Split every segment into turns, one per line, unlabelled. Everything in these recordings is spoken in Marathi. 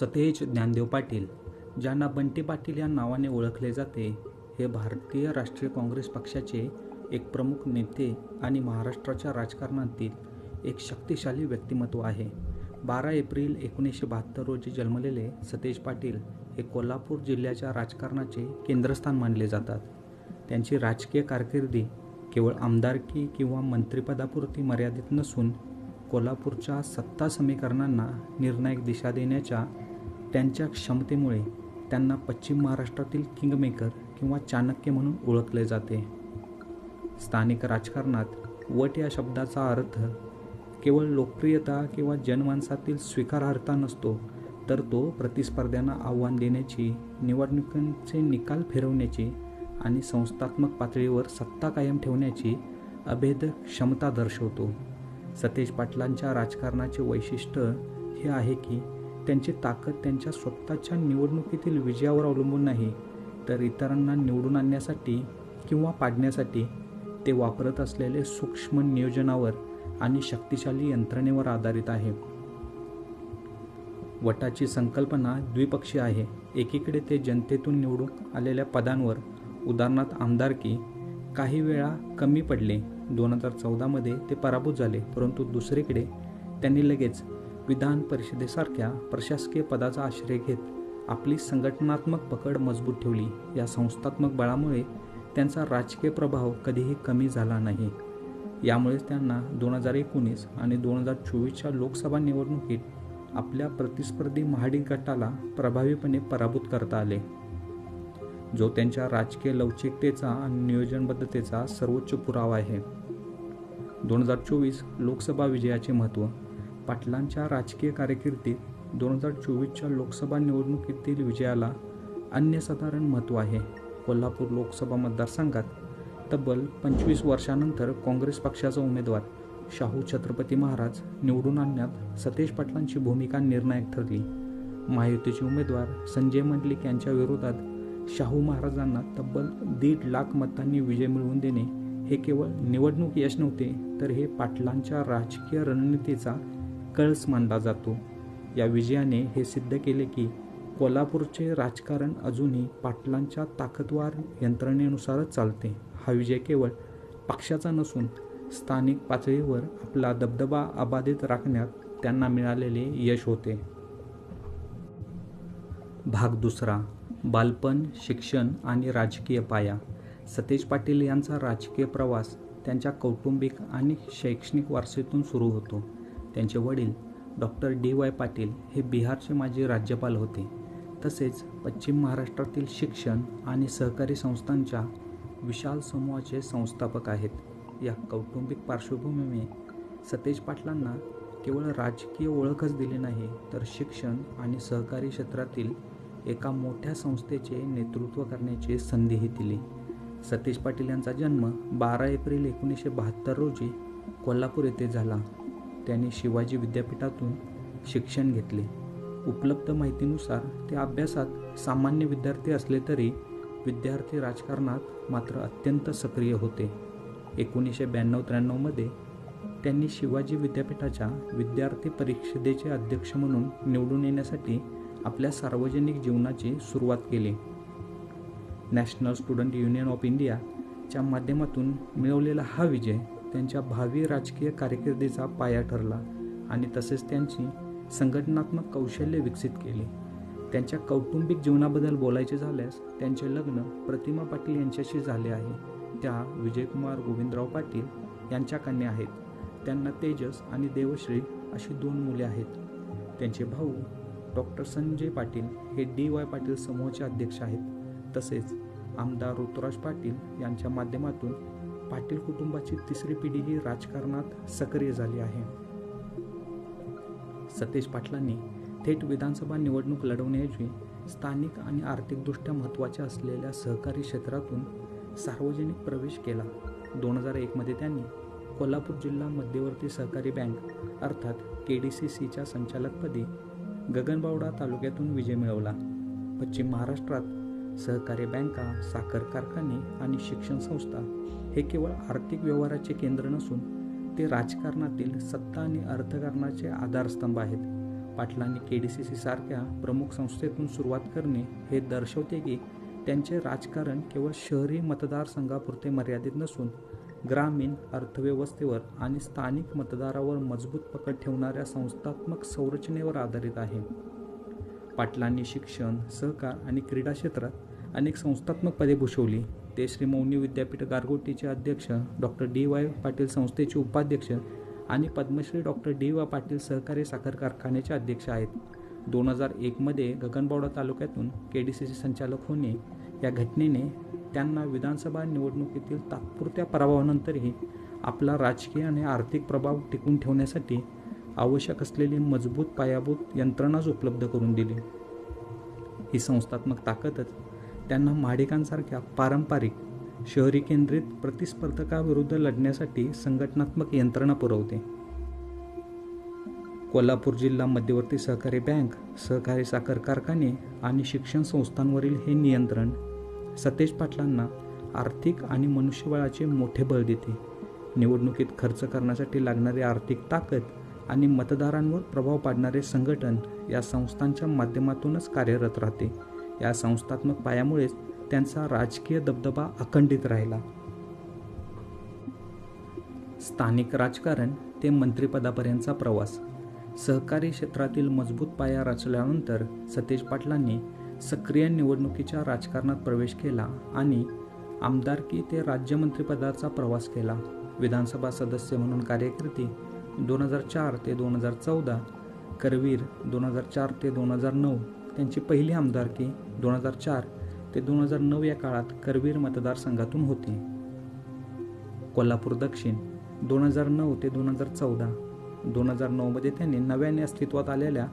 सतेज ज्ञानदेव पाटील ज्यांना बंटी पाटील या नावाने ओळखले जाते हे भारतीय राष्ट्रीय काँग्रेस पक्षाचे एक प्रमुख नेते आणि महाराष्ट्राच्या राजकारणातील एक शक्तिशाली व्यक्तिमत्व आहे. बारा एप्रिल एकोणीसशे बहात्तर रोजी जन्मलेले सतेज पाटील हे कोल्हापूर जिल्ह्याच्या राजकारणाचे केंद्रस्थान मानले जातात. त्यांची राजकीय कारकिर्दी केवळ आमदारकी किंवा मंत्रिपदापुरती मर्यादित नसून कोल्हापूरच्या सत्ता समीकरणांना निर्णायक दिशा देण्याच्या त्यांच्या क्षमतेमुळे त्यांना पश्चिम महाराष्ट्रातील किंगमेकर किंवा चाणक्य म्हणून ओळखले जाते. स्थानिक राजकारणात वट या शब्दाचा अर्थ केवळ लोकप्रियता किंवा जनमानसातील स्वीकारार्हता नसतो तर तो प्रतिस्पर्ध्यांना आव्हान देण्याची निवडणुकांचे निकाल फिरवण्याची आणि संस्थात्मक पातळीवर सत्ता कायम ठेवण्याची अभेद क्षमता दर्शवतो. सतेज पाटलांच्या राजकारणाचे वैशिष्ट्य हे आहे की त्यांची ताकद त्यांच्या स्वतःच्या निवडणुकीतील विजयावर अवलंबून नाही तर इतरांना निवडून आणण्यासाठी किंवा पाडण्यासाठी ते वापरत असलेले सूक्ष्म नियोजनावर आणि शक्तिशाली यंत्रणेवर आधारित आहे. वटाची संकल्पना द्विपक्षीय आहे. एकीकडे ते जनतेतून निवडून आलेल्या पदांवर उदाहरणार्थ आमदारकी काही वेळा कमी पडले. दोन हजार चौदामध्ये ते पराभूत झाले परंतु दुसरीकडे त्यांनी लगेच विधान परिषदेसारख्या प्रशासकीय पदाचा आश्रय घेत आपली संघटनात्मक पकड मजबूत ठेवली. या संस्थात्मक बळामुळे त्यांचा राजकीय प्रभाव कधीही कमी झाला नाही. यामुळेच त्यांना दोन हजार एकोणीस आणि दोन हजार चोवीसच्या लोकसभा निवडणुकीत आपल्या प्रतिस्पर्धी महाडी गटाला प्रभावीपणे पराभूत करता आले. जो त्यांच्या राजकीय लवचिकतेचा आणि नियोजनबद्धतेचा सर्वोच्च पुरावा आहे. दोन हजार चोवीस लोकसभा विजयाचे महत्त्व पाटलांच्या राजकीय कारकिर्दीत दोन हजार चोवीसच्या लोकसभा निवडणुकीतील विजयाला अन्यसाधारण महत्त्व आहे. कोल्हापूर लोकसभा मतदारसंघात तब्बल पंचवीस वर्षानंतर काँग्रेस पक्षाचा उमेदवार शाहू छत्रपती महाराज निवडून आणण्यात सतेज पाटलांची भूमिका निर्णायक ठरली. महायुतीचे उमेदवार संजय मंडलिक यांच्या विरोधात शाहू महाराजांना तब्बल दीड लाख मतांनी विजय मिळवून देणे हे केवळ निवडणूक यश नव्हते तर हे पाटलांच्या राजकीय रणनीतीचा कळस मानला जातो. या विजयाने हे सिद्ध केले की कोल्हापूरचे राजकारण अजूनही पाटलांच्या ताकदवार यंत्रणेनुसारच चालते. हा विजय केवळ पक्षाचा नसून स्थानिक पातळीवर आपला दबदबा अबाधित राखण्यात त्यांना मिळालेले यश होते. भाग दुसरा बालपण शिक्षण आणि राजकीय पाया. सतेज पाटील यांचा राजकीय प्रवास त्यांच्या कौटुंबिक आणि शैक्षणिक वारसेतून सुरू होतो. त्यांचे वडील डॉक्टर डी वाय पाटील हे बिहारचे माजी राज्यपाल होते. तसेच पश्चिम महाराष्ट्रातील शिक्षण आणि सहकारी संस्थांच्या विशाल समूहाचे संस्थापक आहेत. या कौटुंबिक पार्श्वभूमीने सतेज पाटलांना केवळ राजकीय ओळखच दिली नाही तर शिक्षण आणि सहकारी क्षेत्रातील एका मोठ्या संस्थेचे नेतृत्व करण्याची संधीही दिली. सतीश पाटील यांचा जन्म बारा एप्रिल एकोणीसशे बहात्तर रोजी कोल्हापूर येथे झाला. त्यांनी शिवाजी विद्यापीठातून शिक्षण घेतले. उपलब्ध माहितीनुसार ते अभ्यासात सामान्य विद्यार्थी असले तरी विद्यार्थी राजकारणात मात्र अत्यंत सक्रिय होते. एकोणीसशे ब्याण्णव त्र्याण्णवमध्ये त्यांनी शिवाजी विद्यापीठाच्या विद्यार्थी परिषदेचे अध्यक्ष म्हणून निवडून येण्यासाठी आपल्या सार्वजनिक जीवनाची सुरुवात केली. नॅशनल स्टुडंट युनियन ऑफ इंडियाच्या माध्यमातून मिळवलेला हा विजय त्यांच्या भावी राजकीय कारकिर्दीचा पाया ठरला आणि तसेच त्यांची संघटनात्मक कौशल्य विकसित केले. त्यांच्या कौटुंबिक जीवनाबद्दल बोलायचे झाल्यास त्यांचे लग्न प्रतिमा पाटील यांच्याशी झाले आहे. त्या विजयकुमार गोविंदराव पाटील यांच्या कन्या आहेत. त्यांना तेजस आणि देवश्री अशी दोन मुले आहेत. त्यांचे भाऊ डॉक्टर संजय पाटील हे डी वाय पाटील समूहाचे अध्यक्ष आहेत. तसेच आमदार ऋतुराज पाटील यांच्या माध्यमातून पाटील कुटुंबाची तिसरी पिढी ही राजकारणात सक्रिय झाली आहे. सतेज पाटलांनी थेट विधानसभा निवडणूक लढवण्याऐवजी स्थानिक आणि आर्थिकदृष्ट्या महत्त्वाच्या असलेल्या सहकारी क्षेत्रातून सार्वजनिक प्रवेश केला. दोन हजार एकमध्ये त्यांनी कोल्हापूर जिल्हा मध्यवर्ती सहकारी बँक अर्थात के डी सी सीच्या संचालकपदी गगनबावडा तालुक्यातून विजय मिळवला. पश्चिम महाराष्ट्रात सहकारी बँका साखर कारखाने आणि शिक्षण संस्था हे केवळ आर्थिक व्यवहाराचे केंद्र नसून ते राजकारणातील सत्ता आणि अर्थकारणाचे आधारस्तंभ आहेत. पाटलांनी के डी सी सी सारख्या प्रमुख संस्थेतून सुरुवात करणे हे दर्शवते की त्यांचे राजकारण केवळ शहरी मतदारसंघापुरते मर्यादित नसून ग्रामीण अर्थव्यवस्थेवर आणि स्थानिक मतदारावर मजबूत पकड ठेवणाऱ्या संस्थात्मक संरचनेवर आधारित आहे. पाटलांनी शिक्षण सहकार आणि क्रीडा क्षेत्रात अनेक संस्थात्मक पदे भूषवली. ते श्री मौनी विद्यापीठ गारगोटीचे अध्यक्ष डॉक्टर डी. वाय. पाटील संस्थेचे उपाध्यक्ष आणि Padmashri doctor D. Y. Patil सहकारी साखर कारखान्याचे अध्यक्ष आहेत. दोन हजार एकमध्ये गगनबावडा तालुक्यातून के डी सी संचालक होणे या घटनेने त्यांना विधानसभा निवडणुकीतील तात्पुरत्या पराभवानंतरही आपला राजकीय आणि आर्थिक प्रभाव टिकून ठेवण्यासाठी आवश्यक असलेली मजबूत पायाभूत यंत्रणाच उपलब्ध करून दिली. ही संस्थात्मक ताकदच त्यांना माडिकांसारख्या पारंपरिक शहरी केंद्रित प्रतिस्पर्धकाविरुद्ध लढण्यासाठी संघटनात्मक यंत्रणा पुरवते. कोल्हापूर जिल्हा मध्यवर्ती सहकारी बँक सहकारी साखर कारखाने आणि शिक्षण संस्थांवरील हे नियंत्रण सतेज पाटलांना आर्थिक आणि मनुष्यबळाचे मोठे बळ देते. निवडणुकीत खर्च करण्यासाठी लागणारी आर्थिक ताकद आणि मतदारांवर प्रभाव पाडणारे संघटन या संस्थांच्या माध्यमातूनच कार्यरत राहते. या संस्थात्मक पायामुळेच त्यांचा राजकीय दबदबा अखंडित राहिला. स्थानिक राजकारण ते मंत्रिपदापर्यंतचा प्रवास. सहकारी क्षेत्रातील मजबूत पाया रचल्यानंतर सतेज पाटलांनी सक्रिय निवडणुकीच्या राजकारणात प्रवेश केला आणि आमदारकी ते राज्यमंत्रीपदाचा प्रवास केला. विधानसभा सदस्य म्हणून कार्यकृती दोन हजार चार ते दोन हजार चौदा करवीर दोन हजार चार ते दोन हजार नऊ त्यांची पहिली आमदारकी दोन हजार चार ते दोन हजार नऊ या काळात करवीर मतदारसंघातून होती. कोल्हापूर दक्षिण दोन हजार नऊ ते दोन हजार चौदा दोन हजार नऊमध्ये त्यांनी नव्याने अस्तित्वात आलेल्या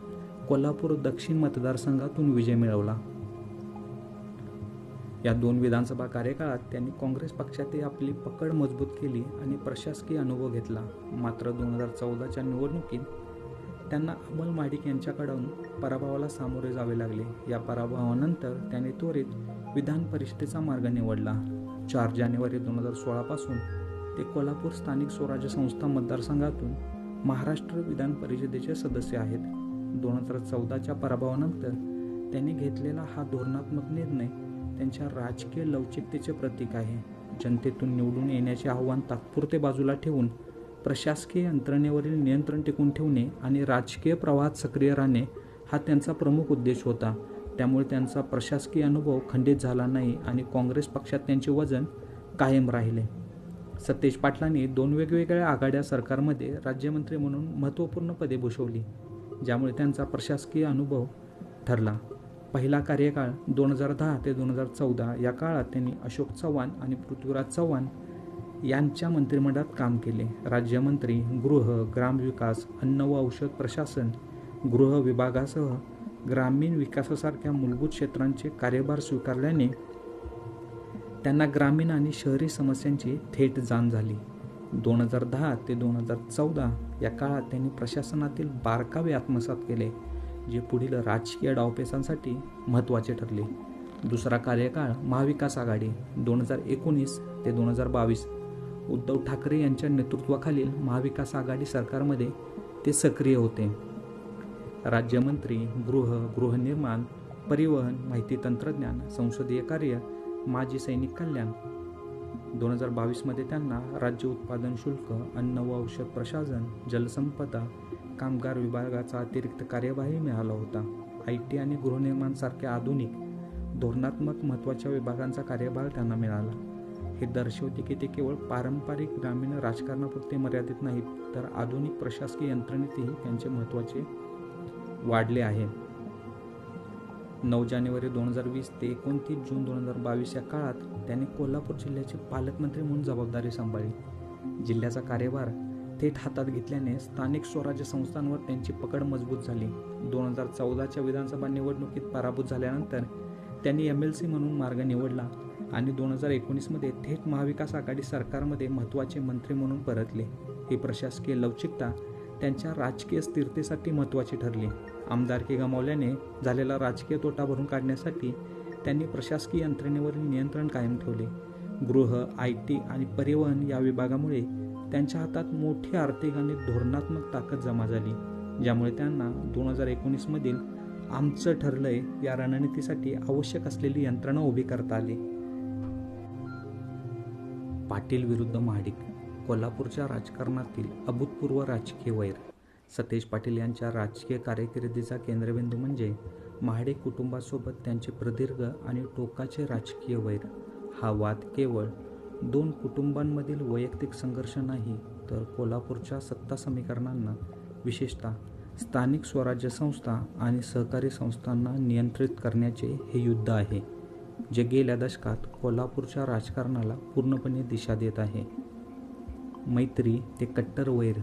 कोल्हापूर दक्षिण मतदारसंघातून विजय मिळवला. या दोन विधानसभा कार्यकाळात त्यांनी काँग्रेस पक्षातही आपली पकड मजबूत केली आणि प्रशासकीय अनुभव घेतला. मात्र दोन हजार चौदाच्या निवडणुकीत त्यांना अमल माडिक यांच्याकडून पराभवाला सामोरे जावे लागले. या पराभवानंतर त्यांनी त्वरित विधान परिषदेचा मार्ग निवडला. चार जानेवारी दोन हजार सोळापासून ते कोल्हापूर स्थानिक स्वराज्य संस्था मतदारसंघातून महाराष्ट्र विधान परिषदेचे सदस्य आहेत. दोन हजार चौदाच्या पराभवानंतर त्यांनी घेतलेला हा धोरणात्मक निर्णय त्यांच्या राजकीय लवचिकतेचे प्रतीक आहे. जनतेतून निवडून येण्याचे आव्हान तात्पुरते बाजूला ठेवून प्रशासकीय यंत्रणेवरील नियंत्रण टिकून ठेवणे आणि राजकीय प्रवाहात सक्रिय राहणे हा त्यांचा प्रमुख उद्देश होता. त्यामुळे त्यांचा प्रशासकीय अनुभव खंडित झाला नाही आणि काँग्रेस पक्षात त्यांचे वजन कायम राहिले. सतेज पाटलांनी दोन वेगवेगळ्या आघाड्या सरकारमध्ये राज्यमंत्री म्हणून महत्त्वपूर्ण पदे भूषवली ज्यामुळे त्यांचा प्रशासकीय अनुभव ठरला. पहिला कार्यकाळ दोन हजार दहा ते दोन हजार चौदा या काळात त्यांनी अशोक चव्हाण आणि पृथ्वीराज चव्हाण यांच्या मंत्रिमंडळात काम केले. राज्यमंत्री गृह ग्रामविकास अन्न व औषध प्रशासन गृह विभागासह ग्रामीण विकासासारख्या मूलभूत क्षेत्रांचे कार्यभार स्वीकारल्याने त्यांना ग्रामीण आणि शहरी समस्यांची थेट जाण झाली. दोन हजार दहा ते दोन हजार चौदा या काळात त्यांनी प्रशासनातील बारकावे आत्मसात केले. जे पुढील राजकीय डावपेचांसाठी महत्त्वाचे ठरले. दुसरा कार्यकाळ महाविकास आघाडी दोन हजार एकोणीस ते दोन हजार बावीस. उद्धव ठाकरे यांच्या नेतृत्वाखालील महाविकास आघाडी सरकारमध्ये ते सक्रिय होते. राज्यमंत्री गृह गृहनिर्माण परिवहन माहिती तंत्रज्ञान संसदीय कार्य माजी सैनिक कल्याण. दोन हजार बावीसमध्ये त्यांना राज्य उत्पादन शुल्क अन्न व औषध प्रशासन जलसंपदा कामगार विभागाचा अतिरिक्त कार्यभारही मिळाला होता. आय टी आणि गृहनिर्माणसारख्या आधुनिक धोरणात्मक महत्त्वाच्या विभागांचा कार्यभार त्यांना मिळाला. हे दर्शवते की ते केवळ पारंपरिक ग्रामीण राजकारणापुरते मर्यादित नाहीत तर आधुनिक प्रशासकीय यंत्रणेतही त्यांचे महत्त्वाचे वाढले आहे. नऊ जानेवारी दोन हजार वीस ते एकोणतीस जून दोन हजार बावीस या काळात त्यांनी कोल्हापूर जिल्ह्याचे पालकमंत्री म्हणून जबाबदारी सांभाळली. जिल्ह्याचा कार्यभार थेट हातात घेतल्याने स्थानिक स्वराज्य संस्थांवर त्यांची पकड मजबूत झाली. दोन हजार चौदाच्या विधानसभा निवडणुकीत पराभूत झाल्यानंतर त्यांनी एम एल सी म्हणून मार्ग निवडला आणि दोन हजार एकोणीसमध्ये थेट महाविकास आघाडी सरकारमध्ये महत्त्वाचे मंत्री म्हणून परतले. ही प्रशासकीय लवचिकता त्यांच्या राजकीय स्थिरतेसाठी महत्त्वाची ठरली. आमदारकी गमावल्याने झालेला राजकीय तोटा भरून काढण्यासाठी त्यांनी प्रशासकीय यंत्रणेवरील नियंत्रण कायम ठेवले. गृह आय टी आणि परिवहन या विभागामुळे त्यांच्या हातात मोठी आर्थिक आणि धोरणात्मक ताकद जमा झाली ज्यामुळे त्यांना दोन हजार एकोणीसमधील आमचं ठरलंय या रणनीतीसाठी आवश्यक असलेली यंत्रणा उभी करता आली. पाटील विरुद्ध महाडिक कोल्हापूरच्या राजकारणातील अभूतपूर्व राजकीय वैर सतेज पाटील यांच्या राजकीय कार्यकिर्दीचा केंद्रबिंदू म्हणजे महाडिक कुटुंबासोबत त्यांचे प्रदीर्घ आणि टोकाचे राजकीय वैर. हा वाद केवळ दोन कुटुंबांमधील वैयक्तिक संघर्ष नाही तर कोल्हापूरच्या सत्ता समीकरणांना विशेषतः स्थानिक स्वराज्य संस्था आणि सहकारी संस्थांना नियंत्रित करण्याचे हे युद्ध आहे जे गेल्या दशकात कोल्हापूरच्या राजकारणाला पूर्णपणे दिशा देत आहे. मैत्री ते कट्टर वैर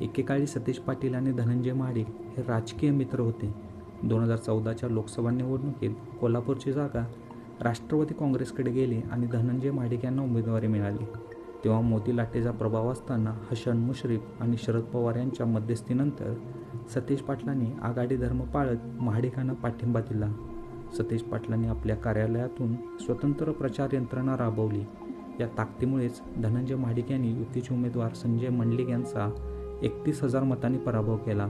एकेकाळी सतीश पाटील आणि धनंजय महाडिक हे राजकीय मित्र होते. दोन हजार चौदाच्या लोकसभा निवडणुकीत कोल्हापूरची जागा राष्ट्रवादी काँग्रेसकडे गेले आणि धनंजय माडिक यांना उमेदवारी मिळाली. तेव्हा मोती लाटेचा प्रभाव असताना हसन मुश्रीफ आणि शरद पवार यांच्या मध्यस्थीनंतर सतीश पाटलांनी आघाडी धर्म पाळत महाडिकांना पाठिंबा दिला. सतीश पाटलांनी आपल्या कार्यालयातून स्वतंत्र प्रचार यंत्रणा राबवली. या ताकदीमुळेच धनंजय महाडिक यांनी युतीचे उमेदवार संजय मंडलिक यांचा एकतीस हजार मतांनी पराभव केला.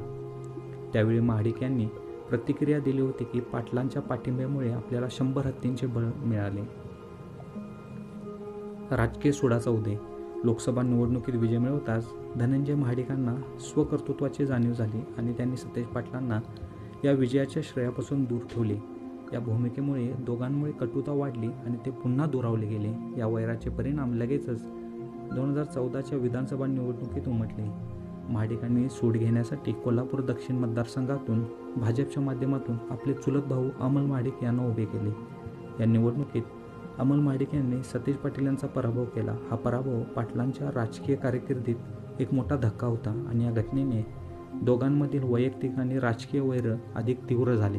त्यावेळी महाडिक यांनी प्रतिक्रिया दिली होती की पाटलांच्या पाठिंब्यामुळे आपल्याला शंभर हत्तींचे बळ मिळाले. राजकीय सुडाचा उदय. लोकसभा निवडणुकीत विजय मिळवताच धनंजय महाडिकांना स्वकर्तृत्वाची जाणीव झाली आणि त्यांनी सतेज पाटलांना या विजयाच्या श्रेयापासून दूर ठेवले. या भूमिकेमुळे दोघांमुळे कटुता वाढली आणि ते पुन्हा दुरावले गेले. या वैराचे परिणाम लगेचच दोन हजार चौदाच्या विधानसभा निवडणुकीत उमटले. महाडिकांनी सूट घेण्यासाठी कोल्हापूर दक्षिण मतदारसंघातून भाजपच्या माध्यमातून आपले चुलत भाऊ अमल महाडिक यांना उभे केले. या निवडणुकीत अमल महाडिक यांनी सतीश पाटील यांचा पराभव केला. हा पराभव पाटलांच्या राजकीय कारकिर्दीत एक मोठा धक्का होता आणि या घटनेने दोघांमधील वैयक्तिक आणि राजकीय वैर अधिक तीव्र झाले.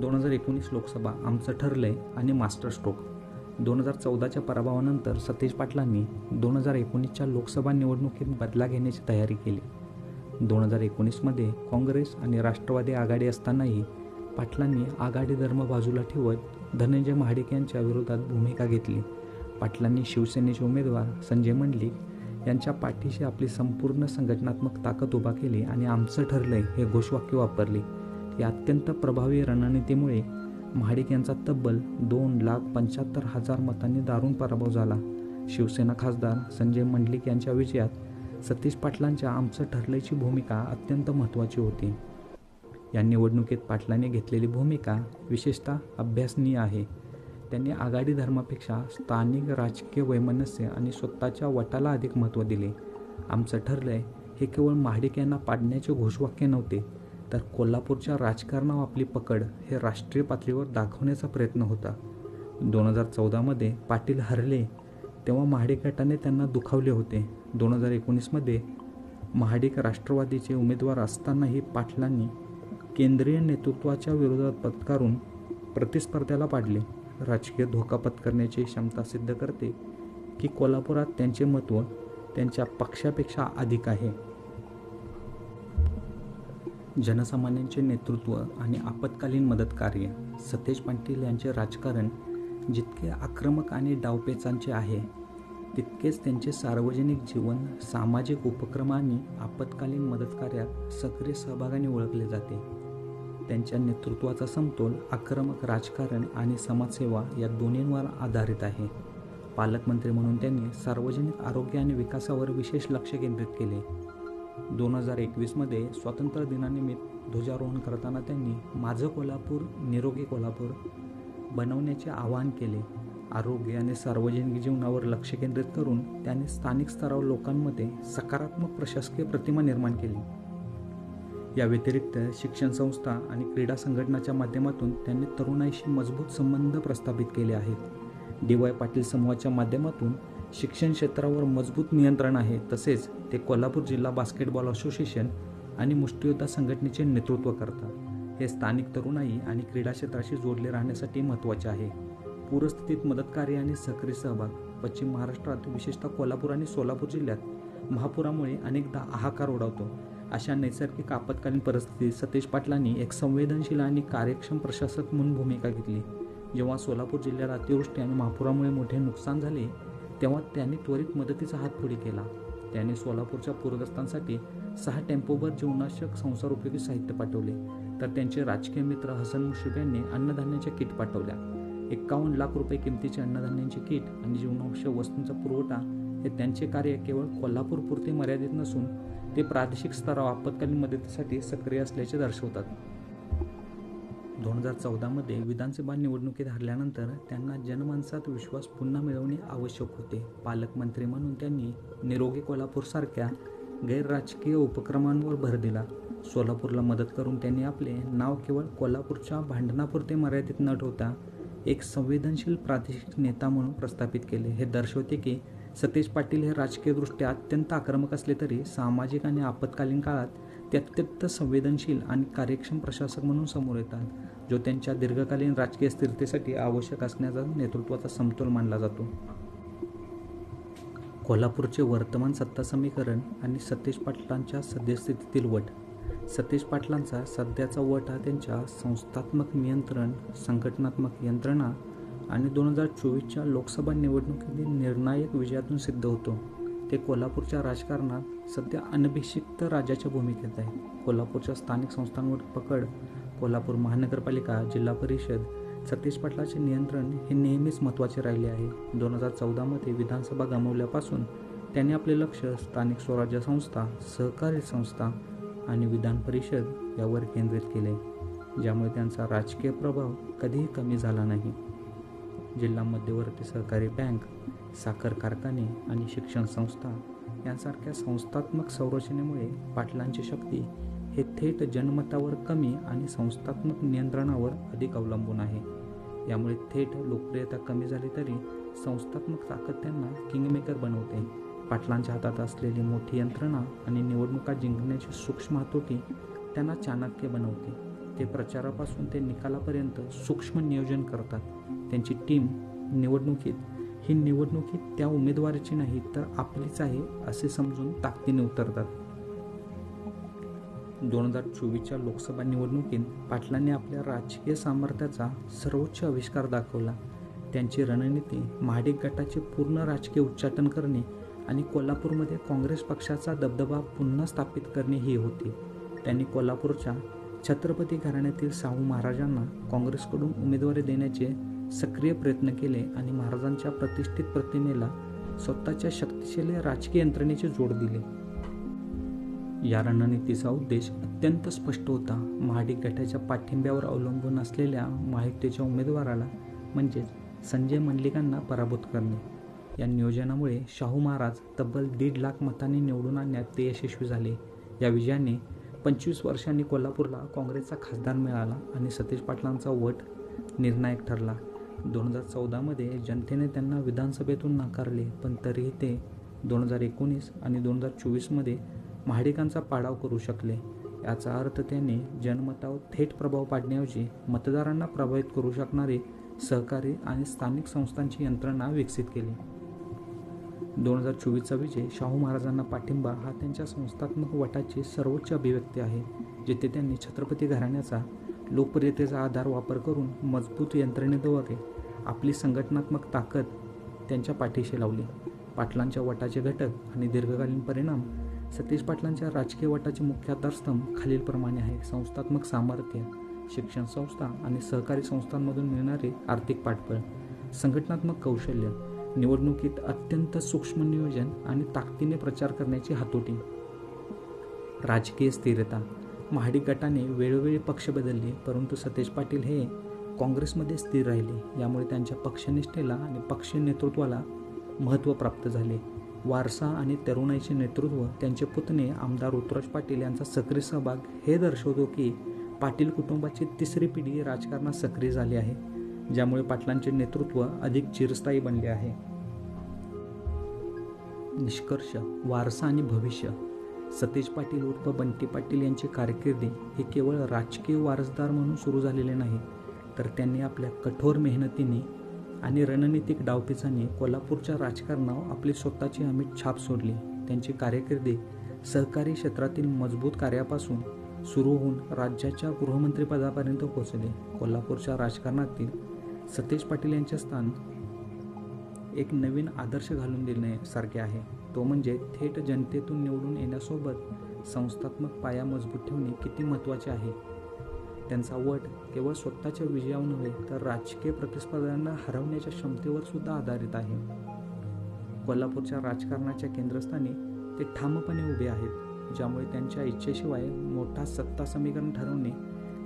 दोन हजार एकोणीस लोकसभा आमचं ठरलंय आणि मास्टर स्ट्रोक. दोन हजार चौदाच्या पराभवानंतर सतीश पाटलांनी दोन हजार एकोणीसच्या लोकसभा निवडणुकीत बदला घेण्याची तयारी केली. दोन हजार एकोणीसमध्ये काँग्रेस आणि राष्ट्रवादी आघाडी असतानाही पाटलांनी आघाडी धर्म बाजूला ठेवत धनंजय महाडिक यांच्या विरोधात भूमिका घेतली. पाटलांनी शिवसेनेचे उमेदवार संजय मंडलिक यांच्या पाठीशी आपली संपूर्ण संघटनात्मक ताकद उभा केली आणि आमचं ठरलंय हे घोषवाक्य वापरले. या अत्यंत प्रभावी रणनीतीमुळे महाडिक यांचा तब्बल दोन लाख पंच्याहत्तर हजार मतांनी दारुण पराभव झाला. शिवसेना खासदार संजय मंडलिक यांच्या विजयात सतीश पाटलांच्या आमचं ठरल्याची भूमिका अत्यंत महत्त्वाची होती. या निवडणुकीत पाटलांनी घेतलेली भूमिका विशेषतः अभ्यासनीय आहे. त्यांनी आघाडी धर्मापेक्षा स्थानिक राजकीय वैमनस्य आणि स्वतःच्या वटाला अधिक महत्त्व दिले. आमचं ठरलंय हे केवळ महाडिक यांना पाडण्याचे घोषवाक्य नव्हते तर कोल्हापूरच्या राजकारणावर आपली पकड हे राष्ट्रीय पातळीवर दाखवण्याचा प्रयत्न होता. दोन हजार चौदामध्ये पाटील हरले तेव्हा महाडिक गटाने त्यांना दुखावले होते. दोन हजार एकोणीसमध्ये महाडिक राष्ट्रवादीचे उमेदवार असतानाही पाटलांनी केंद्रीय नेतृत्वाच्या विरोधात पत्कारून प्रतिस्पर्ध्याला पाडले. राजकीय धोका पत्करण्याची क्षमता सिद्ध करते की कोल्हापुरात त्यांचे महत्त्व त्यांच्या पक्षापेक्षा अधिक आहे. जनसामान्यांचे नेतृत्व आणि आपत्कालीन मदत कार्य सतेज पाटील यांचे राजकारण जितके आक्रमक आणि डावपेचांचे आहे तितकेच त्यांचे सार्वजनिक जीवन सामाजिक उपक्रम आणि आपत्कालीन मदतकार्यात सक्रिय सहभागाने ओळखले जाते. त्यांच्या नेतृत्वाचा समतोल आक्रमक राजकारण आणि समाजसेवा या दोन्हींवर आधारित आहे. पालकमंत्री म्हणून त्यांनी सार्वजनिक आरोग्य आणि विकासावर विशेष लक्ष केंद्रित केले. दोन हजार एकवीसमध्ये स्वातंत्र्य दिनानिमित्त ध्वजारोहण करताना त्यांनी माझं कोल्हापूर निरोगी कोल्हापूर बनवण्याचे आवाहन केले. आरोग्य आणि सार्वजनिक जीवनावर लक्ष केंद्रित करून त्यांनी स्थानिक स्तरावर लोकांमध्ये सकारात्मक प्रशासकीय प्रतिमा निर्माण केली. या व्यतिरिक्त शिक्षण संस्था आणि क्रीडा संघटनाच्या माध्यमातून त्यांनी तरुणाईशी मजबूत संबंध प्रस्थापित केले आहेत. डी वाय पाटील समूहाच्या माध्यमातून शिक्षण क्षेत्रावर मजबूत नियंत्रण आहे तसेच ते कोल्हापूर जिल्हा बास्केटबॉल असोसिएशन आणि मुष्टियोद्धा संघटनेचे नेतृत्व करतात. हे स्थानिक तरुणाई आणि क्रीडा क्षेत्राशी जोडले राहण्यासाठी महत्त्वाचे आहे. पूरस्थितीत मदतकार्य आणि सक्रिय सहभाग पश्चिम महाराष्ट्रात विशेषतः कोल्हापूर आणि सोलापूर जिल्ह्यात महापुरामुळे अनेकदा हाहाकार उडावतो. अशा नैसर्गिक आपत्कालीन परिस्थितीत सतीश पाटलांनी एक संवेदनशील आणि कार्यक्षम प्रशासक म्हणून भूमिका घेतली. जेव्हा सोलापूर जिल्ह्यात अतिवृष्टी आणि महापुरामुळे मोठे नुकसान झाले तेव्हा त्यांनी त्वरित मदतीचा हात पुढे केला. त्याने सोलापूरच्या पूरग्रस्तांसाठी सहा टेम्पोवर जीवनाशक संसार उपयोगी साहित्य पाठवले. तर त्यांचे राजकीय मित्र हसन मुश्रीफ यांनी अन्नधान्याच्या किट पाठवल्या. एक्कावन्न लाख रुपये किमतीचे अन्नधान्यांचे किट आणि जीवनावश्यक वस्तूंचा पुरवठा हे त्यांचे कार्य केवळ कोल्हापूरपुरते मर्यादित नसून ते प्रादेशिक स्तरावर आपत्कालीन मदतीसाठी सक्रिय असल्याचे दर्शवतात. दोन हजार चौदामध्ये विधानसभा निवडणुकीत हरल्यानंतर त्यांना जनमानसात विश्वास पुन्हा मिळवणे आवश्यक होते. पालकमंत्री म्हणून त्यांनी निरोगी कोल्हापूरसारख्या गैरराजकीय उपक्रमांवर भर दिला. सोलापूरला मदत करून त्यांनी आपले नाव केवळ कोल्हापूरच्या भांडणापुरते मर्यादित न ठेवता एक संवेदनशील प्रादेशिक नेता म्हणून प्रस्थापित केले. हे दर्शवते की सतेज पाटील हे राजकीयदृष्ट्या अत्यंत आक्रमक असले तरी सामाजिक आणि आपत्कालीन काळात ते अत्यंत संवेदनशील आणि कार्यक्षम प्रशासक म्हणून समोर येतात जो त्यांच्या दीर्घकालीन राजकीय स्थिरतेसाठी आवश्यक असण्याचा नेतृत्वाचा समतोल मानला जातो. कोल्हापूरचे वर्तमान सत्ता समीकरण आणि सतीश पाटलांच्या सद्यस्थितीतील वट. सतीश पाटलांचा सध्याचा वट हा त्यांच्या संस्थात्मक नियंत्रण संघटनात्मक यंत्रणा आणि दोन हजार चोवीसच्या लोकसभा निवडणुकीतील निर्णायक विजयातून सिद्ध होतो. ते कोल्हापूरच्या राजकारणात सध्या अनभिषिक्त राजाच्या भूमिकेत आहे कोल्हापूरच्या स्थानिक संस्थांवर पकड कोल्हापूर महानगरपालिका जिल्हा परिषद सतीश पाटलाचे नियंत्रण हे नेहमीच महत्त्वाचे राहिले आहे. दोन हजार चौदामध्ये विधानसभा गमावल्यापासून त्यांनी आपले लक्ष स्थानिक स्वराज्य संस्था सहकारी संस्था आणि विधान परिषद यावर केंद्रित केले ज्यामुळे त्यांचा राजकीय प्रभाव कधीही कमी झाला नाही. जिल्हा मध्यवर्ती सहकारी बँक साखर कारखाने आणि शिक्षण संस्था यांसारख्या संस्थात्मक संरचनेमुळे पाटलांची शक्ती हे थेट जनमतावर कमी आणि संस्थात्मक नियंत्रणावर अधिक अवलंबून आहे. यामुळे थेट लोकप्रियता कमी झाली तरी संस्थात्मक ताकद त्यांना किंगमेकर बनवते. पाटलांच्या हातात असलेली मोठी यंत्रणा आणि निवडणुका जिंकण्याची सूक्ष्म हातोटी त्यांना चाणक्य बनवते. ते प्रचारापासून ते निकालापर्यंत सूक्ष्म नियोजन करतात. त्यांची टीम निवडणुकीत ही निवडणुकीत त्या उमेदवाराची नाही तर आपलीच आहे असे समजून ताकदीने उतरतात. दोन हजार चोवीसच्या लोकसभा निवडणुकीत पाटलांनी आपल्या राजकीय सामर्थ्याचा सर्वोच्च आविष्कार दाखवला. त्यांची रणनीती महाडिक गटाचे पूर्ण राजकीय उच्चाटन करणे आणि कोल्हापूरमध्ये काँग्रेस पक्षाचा दबदबा पुन्हा स्थापित करणे ही होती. त्यांनी कोल्हापूरच्या छत्रपती घराण्यातील शाहू महाराजांना काँग्रेसकडून उमेदवारी देण्याचे सक्रिय प्रयत्न केले आणि महाराजांच्या प्रतिष्ठित प्रतिमेला स्वतःच्या शक्तिशाली राजकीय यंत्रणेची जोड दिली. या रणनीतीचा उद्देश अत्यंत स्पष्ट होता. महाडिक गटाच्या पाठिंब्यावर अवलंबून असलेल्या महायुतीच्या उमेदवाराला म्हणजेच संजय मंडलिकांना पराभूत करणे. या नियोजनामुळे शाहू महाराज तब्बल दीड लाख मतांनी निवडून आणण्यात ते यशस्वी झाले. या विजयाने पंचवीस वर्षांनी कोल्हापूरला काँग्रेसचा खासदार मिळाला आणि सतीश पाटलांचा वट निर्णायक ठरला. दोन हजार चौदामध्ये जनतेने त्यांना विधानसभेतून नाकारले पण तरीही ते दोन हजार एकोणीस आणि दोन हजार चोवीसमध्ये महाडिकांचा पाडाव करू शकले. याचा अर्थ त्यांनी जनमतावर थेट प्रभाव पाडण्याऐवजी मतदारांना प्रभावित करू शकणारे सहकारी आणि स्थानिक संस्थांची यंत्रणा विकसित केली. दोन हजार चोवीसचा विजय शाहू महाराजांना पाठिंबा हा त्यांच्या संस्थात्मक वटाची सर्वोच्च अभिव्यक्ती आहे जिथे त्यांनी छत्रपती घराण्याचा लोकप्रियतेचा आधार वापर करून मजबूत यंत्रणेद्वारे आपली संघटनात्मक ताकद त्यांच्या पाठीशी लावली. पाटलांच्या वटाचे घटक आणि दीर्घकालीन परिणाम सतीश पाटलांच्या राजकीय वटाचे मुख्य आधारस्तंभ खालीलप्रमाणे आहे. संस्थात्मक सामर्थ्य शिक्षण संस्था आणि सहकारी संस्थांमधून मिळणारे आर्थिक पाठबळ संघटनात्मक कौशल्य निवडणुकीत अत्यंत सूक्ष्म नियोजन आणि ताकदीने प्रचार करण्याची हातोटी. राजकीय स्थिरता महाडिक गटाने वेळोवेळी पक्ष बदलले परंतु सतेज पाटील हे काँग्रेसमध्ये स्थिर राहिले. यामुळे त्यांच्या पक्षनिष्ठेला आणि पक्ष नेतृत्वाला महत्त्व प्राप्त झाले. वारसा आणि तरुणाईचे नेतृत्व त्यांचे पुतणे आमदार ऋतुराज पाटील यांचा सक्रिय सहभाग हे दर्शवतो की पाटील कुटुंबाची तिसरी पिढी राजकारणात सक्रिय झाली आहे ज्यामुळे पाटलांचे नेतृत्व अधिक चिरस्थायी बनले आहे. निष्कर्ष वारसा आणि भविष्य. सतेश पाटील उर्फ बंटी पाटील यांची कारकिर्दी ही केवळ राजकीय वारसदार म्हणून सुरू झालेले नाही तर त्यांनी आपल्या कठोर मेहनतीने आणि रणनीतिक डावपेचाने कोल्हापूरच्या राजकारणावर आपली स्वतःची अमित छाप सोडली. त्यांची कारकिर्दी सहकारी क्षेत्रातील मजबूत कार्यापासून सुरू होऊन राज्याच्या गृहमंत्रीपदापर्यंत पोहोचले. कोल्हापूरच्या राजकारणातील सतेज पाटील यांचे स्थान एक नवीन आदर्श घालून देण्यासारखे आहे. तो म्हणजे थेट जनतेतून निवडून येण्यासोबत संस्थात्मक पाया मजबूत ठेवणे किती महत्त्वाचे आहे? त्यांचा वट केवळ स्वतःच्या विजयावर नव्हे तर राजकीय प्रतिस्पर्ध्यांना हरवण्याच्या क्षमतेवर सुद्धा आधारित आहे. कोल्हापूरच्या राजकारणाच्या केंद्रस्थानी ते ठामपणे उभे आहेत ज्यामुळे त्यांच्या इच्छेशिवाय मोठा सत्ता समीकरण ठरवणे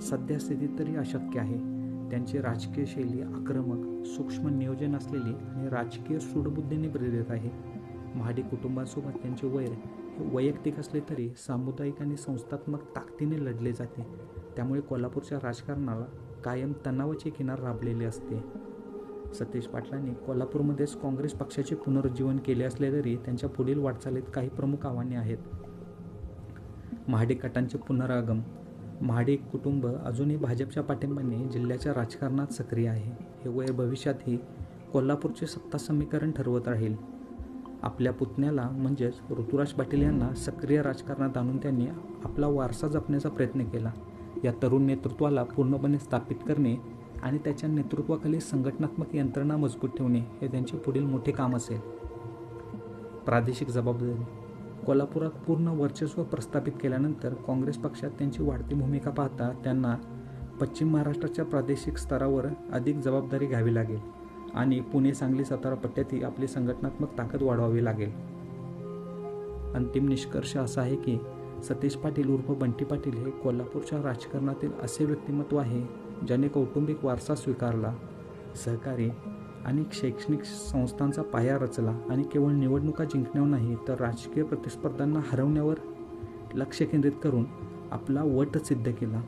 सध्या स्थितीत तरी अशक्य आहे. त्यांची राजकीय शैली आक्रमक सूक्ष्म नियोजन असलेली आणि राजकीय सूडबुद्धीने प्रेरित आहे. महाडिक कुटुंबासोबत त्यांचे वैर हे वैयक्तिक असले तरी सामुदायिक आणि संस्थात्मक ताकदीने लढले जाते. त्यामुळे कोल्हापूरच्या राजकारणाला कायम तणावाची किनार राबलेली असते. सतीश पाटलांनी कोल्हापूरमध्येच काँग्रेस पक्षाचे पुनरुज्जीवन केले असले तरी त्यांच्या पुढील वाटचालीत काही प्रमुख आव्हाने आहेत. महाडिक गटांचे पुनरागम. महाडिक कुटुंब अजूनही भाजपच्या पाठिंब्याने जिल्ह्याच्या राजकारणात सक्रिय आहे. हे वय भविष्यातही कोल्हापूरचे सत्ता समीकरण ठरवत राहील. आपल्या पुतण्याला म्हणजेच ऋतुराज पाटील यांना सक्रिय राजकारणात आणून त्यांनी आपला वारसा जपण्याचा प्रयत्न केला. या तरुण नेतृत्वाला पूर्णपणे स्थापित करणे आणि त्याच्या नेतृत्वाखाली संघटनात्मक यंत्रणा मजबूत ठेवणे हे त्यांचे पुढील मोठे काम असेल. प्रादेशिक जबाबदारी. कोल्हापुरात पूर्ण वर्चस्व प्रस्थापित केल्यानंतर काँग्रेस पक्षात त्यांची वाढती भूमिका पाहता त्यांना पश्चिम महाराष्ट्राच्या प्रादेशिक स्तरावर अधिक जबाबदारी घ्यावी लागेल. आणि पुणे सांगली सातारा पट्ट्यातही आपली संघटनात्मक ताकद वाढवावी लागेल. अंतिम निष्कर्ष असा आहे की सतीश पाटील उर्फ बंटी पाटील हे कोल्हापूरच्या राजकारणातील असे व्यक्तिमत्व आहे ज्याने कौटुंबिक वारसा स्वीकारला सहकारी आणि शैक्षणिक संस्थांचा पाया रचला आणि केवळ निवडणुका जिंकण्यावर नाही तर राजकीय प्रतिस्पर्धांना हरवण्यावर लक्ष केंद्रित करून आपला वट सिद्ध केला.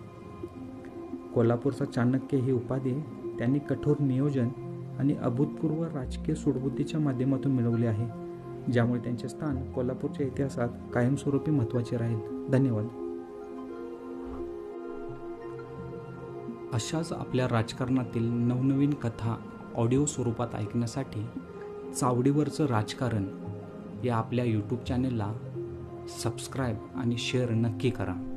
कोल्हापूरचा चाणक्य ही उपाधी त्यांनी कठोर नियोजन आणि अभूतपूर्व राजकीय सूडबुद्धीच्या माध्यमातून मिळवले आहे ज्यामुळे त्यांचे स्थान कोल्हापूरच्या इतिहासात कायमस्वरूपी महत्त्वाचे राहील. धन्यवाद. अशाच आपल्या राजकारणातील नवनवीन कथा ऑडिओ स्वरूपात ऐकण्यासाठी चावडीवरचं राजकारण या आपल्या यूट्यूब चॅनेलला सबस्क्राईब आणि शेअर नक्की करा.